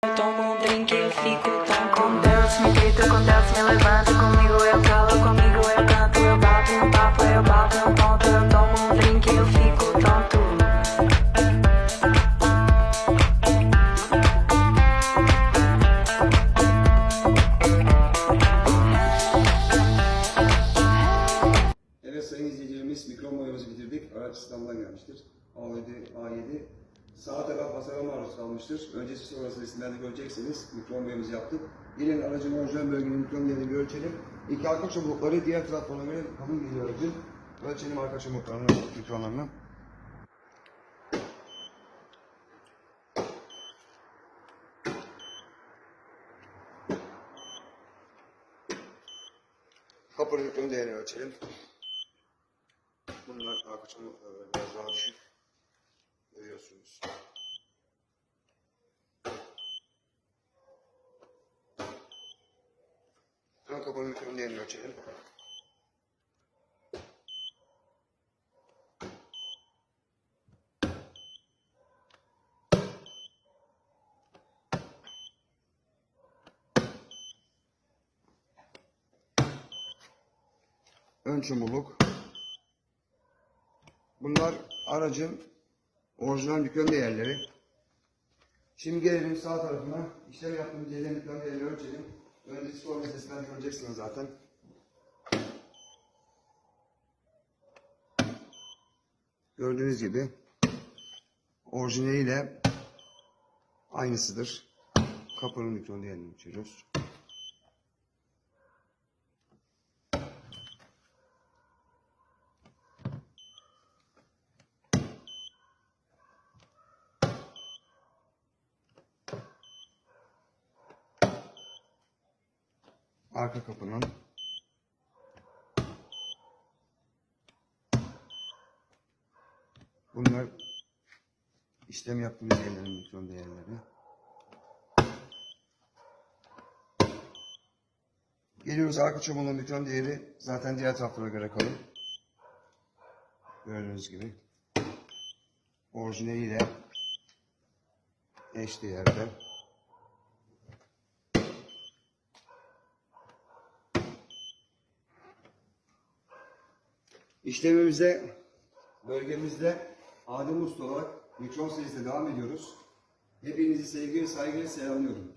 Tomo um drink e eu fico tão com Deus Me grita com Deus, me levanta comigo Eu calo comigo, eu canto Eu bato um papo, eu bato um ponto Eu tomo um drink e eu fico tonto Evet sayın izleyicilerimiz boyamızı bitirdik. Araç gelmiştir. A7, A7. Sağ taraf hasara maruz kalmıştır. Öncesi sonrası resimlerde göreceksiniz. Mikron boyamızı yaptık. Gelin aracın orijinal bölgenin bir ölçelim. İki arka çubukları diğer taraflarına göre kalın geliyor aracın. Ölçelim arka çubuklarını, mikronlarını. Kapının mikron değerini ölçelim. Bunlar arka çubukları biraz daha düşük. Görüyorsunuz. Ön kapının mikron değerini ölçelim. Ön çumurluk. Bunlar aracın orijinal mikron değerleri. Şimdi gelelim sağ tarafına. İşlem yaptığımız yerlerin mikron değerini ölçelim. Öncesi sonra sesinden göreceksiniz zaten. Gördüğünüz gibi orijinaliyle aynısıdır. Kapının mikron değerini ölçüyoruz. Arka kapının Bunlar işlem yaptığımız yerlerin mikron değerleri. Geliyoruz arka çubuğunun mikron değeri zaten diğer taraflara göre kalın. Gördüğünüz gibi. Orijinaliyle eş değerde. İşlemimize bölgemizde Adem Usta olarak mikron serisine devam ediyoruz. Hepinizi sevgi ve saygıyla selamlıyorum.